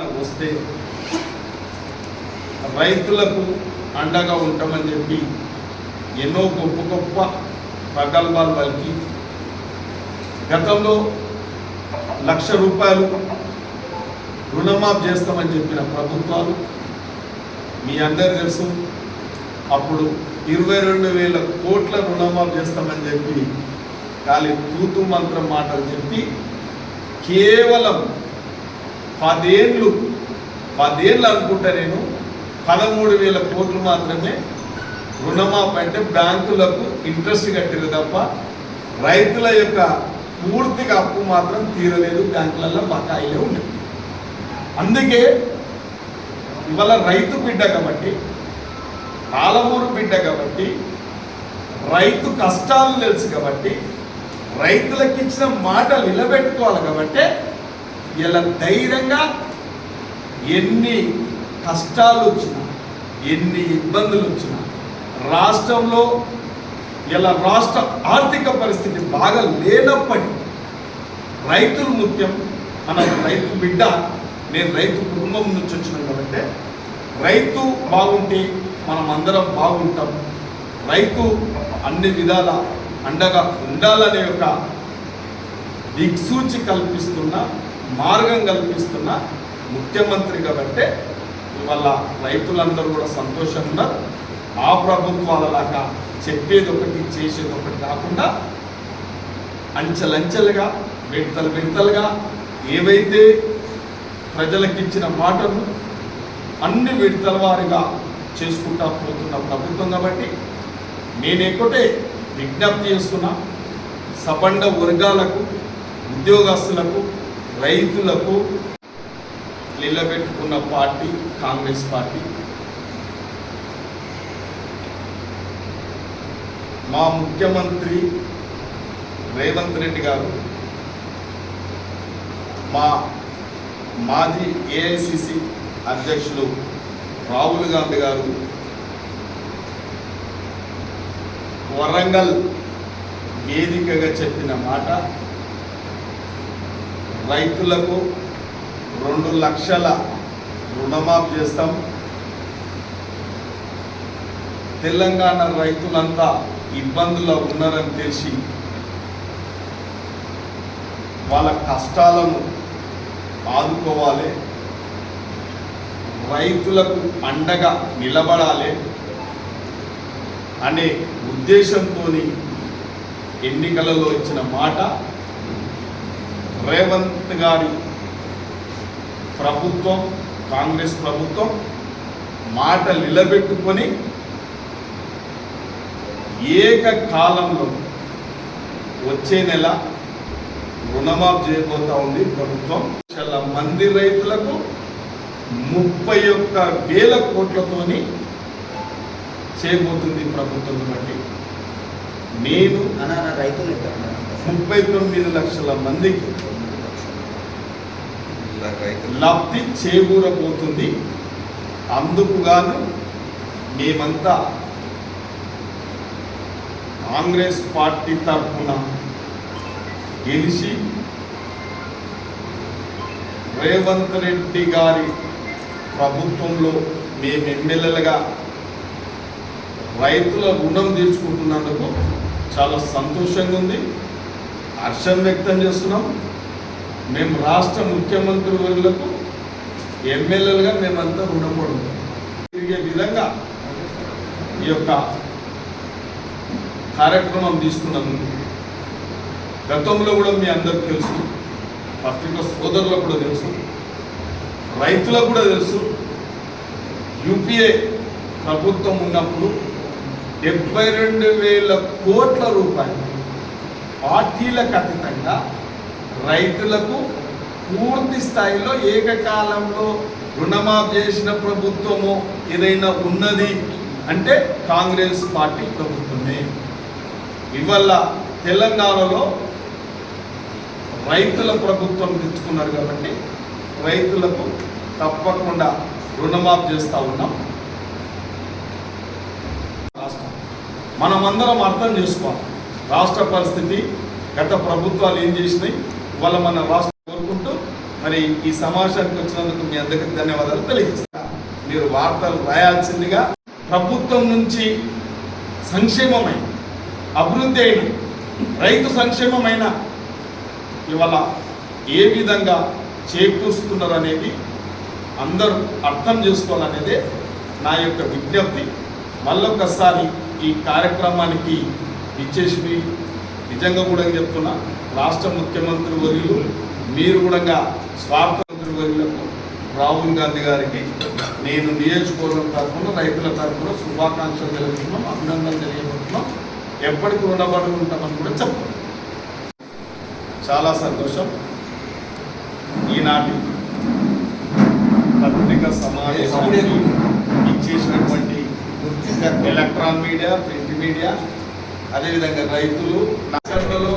వస్తే రైతులకు అండగా ఉంటామని చెప్పి ఎన్నో గొప్ప గొప్ప ప్రగల్భాలు పలికి గతంలో లక్ష రూపాయలు రుణమాఫ్ చేస్తామని చెప్పిన ప్రభుత్వాలు మీ అందరు తెలుసు. అప్పుడు ఇరవై రెండు వేల కోట్ల రుణమాఫ్ చేస్తామని చెప్పి ఖాళీ తూతు మంత్రం మాటలు చెప్పి కేవలం పదేళ్ళు పదేళ్ళు అనుకుంటా నేను పదమూడు వేల కోట్లు మాత్రమే రుణమాఫీ అంటే బ్యాంకులకు ఇంట్రెస్ట్ కట్టారు తప్ప రైతుల యొక్క పూర్తిగా అప్పు మాత్రం తీరలేదు బ్యాంకులలో బకాయిలే ఉండేవి అందుకే ఇవాళ రైతు బిడ్డ కాబట్టి పాలమూరు బిడ్డ కాబట్టి రైతు కష్టాలు తెలుసు కాబట్టి రైతులకు ఇచ్చిన మాట నిలబెట్టుకోవాలి కాబట్టి ఇలా ధైర్యంగా ఎన్ని కష్టాలు వచ్చినా ఎన్ని ఇబ్బందులు వచ్చినా రాష్ట్రంలో ఇలా రాష్ట్ర ఆర్థిక పరిస్థితి బాగా లేనప్పటికీ రైతులు ముఖ్యం మన రైతు బిడ్డ నేను రైతు కుటుంబం నుంచి వచ్చినాను కాబట్టి రైతు బాగుంటే మనం అందరం బాగుంటాం. రైతు అన్ని విధాల అండగా ఉండాలనే ఒక దిక్సూచి కల్పిస్తున్న మార్గం కల్పిస్తున్న ముఖ్యమంత్రి కాబట్టి ఇవాళ రైతులందరూ కూడా సంతోషంగా ఉన్నారు. ఆ ప్రభుత్వాల లాగా చెప్పేది ఒకటి చేసేది ఒకటి కాకుండా అంచెలంచెలుగా విడతలు విడతలుగా ఏవైతే ప్రజలకు ఇచ్చిన మాటలు అన్ని విడతల వారిగా చేసుకుంటా పోతున్న ప్రభుత్వం కాబట్టి నేను విజ్ఞప్తి చేస్తున్నా. సబండ వర్గాలకు ఉద్యోగస్తులకు రైతులకు నిలబెట్టుకున్న పార్టీ కాంగ్రెస్ పార్టీ. మా ముఖ్యమంత్రి రేవంత్ రెడ్డి గారు మా మాజీ ఏఐసిసి అధ్యక్షులు రాహుల్ గాంధీ గారు వరంగల్ వేదికగా చెప్పిన మాట రైతులకు రెండు లక్షల రుణమాఫ్ చేస్తాం. తెలంగాణ రైతులంతా ఇబ్బందుల్లో ఉన్నారని తెలిసి వాళ్ళ కష్టాలను ఆదుకోవాలి. రైతులకు అండగా నిలబడాలి అనే ఉద్దేశంతో ఎన్నికలలో ఇచ్చిన మాట రేవంత్ గారి ప్రభుత్వం కాంగ్రెస్ ప్రభుత్వం మాట నిలబెట్టుకొని ఏకకాలంలో వచ్చే నెల రుణమాఫ్ చేయబోతా ఉంది ప్రభుత్వం. చాలా మంది రైతులకు ముప్పై ఒక్క వేల కోట్లతోని చేయబోతుంది ప్రభుత్వం బట్టి. నేను అన్న రైతులు ఇద్దరు ముప్పై తొమ్మిది లక్షల మందికి లబ్ధి చేకూరబోతుంది. అందుకు గాను మేమంతా కాంగ్రెస్ పార్టీ తరఫున గెలిచి రేవంత్ రెడ్డి గారి ప్రభుత్వంలో మేము ఎమ్మెల్యేలుగా రైతుల రుణం తీర్చుకుంటున్నందుకు చాలా సంతోషంగా ఉంది. హర్షం వ్యక్తం చేస్తున్నాం. మేము రాష్ట్ర ముఖ్యమంత్రి వర్యులకు ఎమ్మెల్యేలుగా మేమంతా రుణపడి తిరిగే విధంగా ఈ యొక్క కార్యక్రమం తీసుకున్నాము గతంలో కూడా మీ అందరికి తెలుసు పత్రిక సోదరులకు కూడా తెలుసు రైతులకు కూడా తెలుసు యూపీఏ ప్రభుత్వం ఉన్నప్పుడు డెబ్బై రెండు వేల కోట్ల రూపాయలు పార్టీలకు అతీతంగా రైతులకు పూర్తి స్థాయిలో ఏకకాలంలో రుణమాఫ్ చేసిన ప్రభుత్వము ఏదైనా ఉన్నది అంటే కాంగ్రెస్ పార్టీ ప్రభుత్వమే. ఇవల్ల తెలంగాణలో రైతుల ప్రభుత్వం తెచ్చుకున్నారు కాబట్టి రైతులకు తప్పకుండా రుణమాఫ్ చేస్తూ ఉన్నాం. మనమందరం అర్థం చేసుకోవాలి. రాష్ట్ర పరిస్థితి గత ప్రభుత్వాలు ఏం చేసినాయి ఇవాళ మన రాష్ట్రం కోరుకుంటూ మరి ఈ సమావేశానికి వచ్చినందుకు మీ అందరికీ ధన్యవాదాలు తెలియజేస్తా. మీరు వార్తలు రాయాల్సిందిగా ప్రభుత్వం నుంచి సంక్షేమమైన అభివృద్ధి అయిన రైతు సంక్షేమమైన ఇవాళ ఏ విధంగా చేకూరుస్తున్నారు అనేది అందరూ అర్థం చేసుకోవాలనేదే నా యొక్క విజ్ఞప్తి. మళ్ళొకసారి ఈ కార్యక్రమానికి ఇచ్చేసి నిజంగా కూడా చెప్తున్నా రాష్ట్ర ముఖ్యమంత్రి వర్యులు మీరు కూడా స్వార్థ మంత్రి వర్యులకు రాహుల్ గాంధీ గారికి నేను నియోజకవర్గం తరఫున రైతుల తరఫున శుభాకాంక్షలు తెలుపుతున్నాం అభినందనలు తెలియబడుతున్నాం ఎప్పటికీ రుణపడి ఉంటామని కూడా చెప్తాం చాలా సంతోషం. ఈనాటి పత్రిక సమావేశానికి ఇచ్చేసినటువంటి ఎలక్ట్రాన్ మీడియా ప్రింట్ మీడియా అదేవిధంగా రైతులు నగరంలో